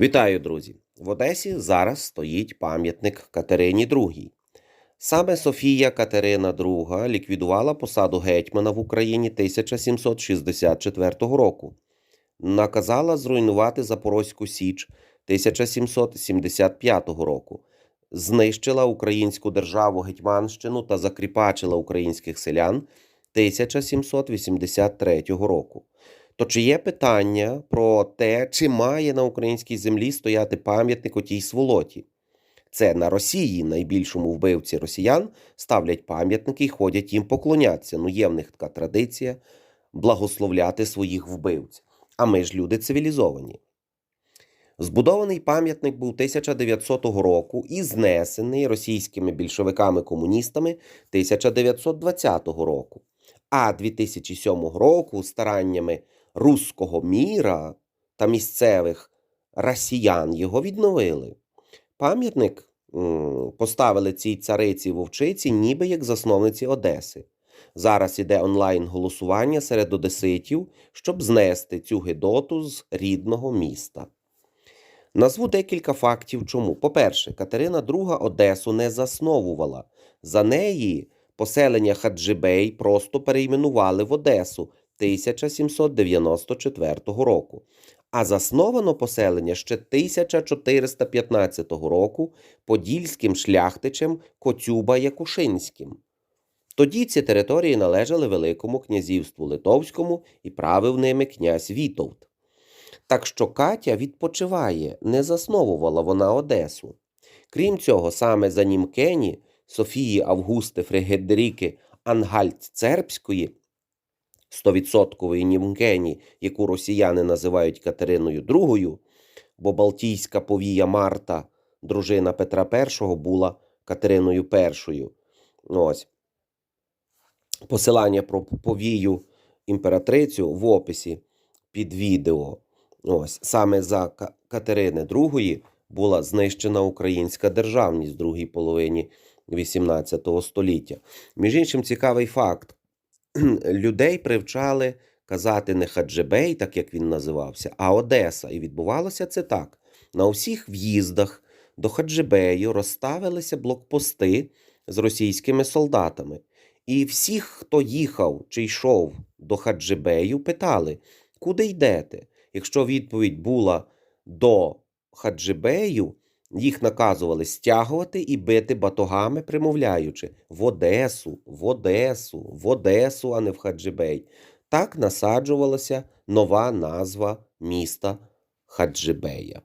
Вітаю, друзі! В Одесі зараз стоїть пам'ятник Катерині II. Саме Софія Катерина II ліквідувала посаду гетьмана в Україні 1764 року, наказала зруйнувати Запорозьку Січ 1775 року, знищила українську державу Гетьманщину та закріпачила українських селян 1783 року. То чи є питання про те, чи має на українській землі стояти пам'ятник отій сволоті? Це на Росії, найбільшому вбивці росіян, ставлять пам'ятники і ходять їм поклонятися. Ну, є в них така традиція благословляти своїх вбивць. А ми ж люди цивілізовані. Збудований пам'ятник був 1900 року і знесений російськими більшовиками-комуністами 1920 року. А 2007 року стараннями руського міра та місцевих росіян його відновили. Пам'ятник поставили цій цариці вовчиці, ніби як засновниці Одеси. Зараз іде онлайн голосування серед одеситів, щоб знести цю гидоту з рідного міста. Назву декілька фактів чому. По-перше, Катерина II Одесу не засновувала. За неї поселення Хаджибей просто перейменували в Одесу 1794 року. А засновано поселення ще 1415 року подільським шляхтичем Коцюба Якушинським. Тоді ці території належали Великому князівству Литовському і правив ними князь Вітовт. Так що Катя відпочиває, не засновувала вона Одесу. Крім цього, саме за Німкені Софії Августи Фригедеріки Ангальц-Цербської, 100% Німкені, яку росіяни називають Катериною II, бо Балтійська повія Марта, дружина Петра І, була Катериною І. Ось. Посилання про повію імператрицю в описі під відео. Ось саме за Катерини II була знищена українська державність в другій половині XVIII століття. Між іншим, цікавий факт: людей привчали казати не Хаджибей, так як він називався, а Одеса. І відбувалося це так: на усіх в'їздах до Хаджибею розставилися блокпости з російськими солдатами. І всіх, хто їхав чи йшов до Хаджибею, питали, куди йдете? Якщо відповідь була до Хаджибею, їх наказували стягувати і бити батогами, примовляючи в Одесу, в Одесу, в Одесу, а не в Хаджибей. Так насаджувалася нова назва міста Хаджибея.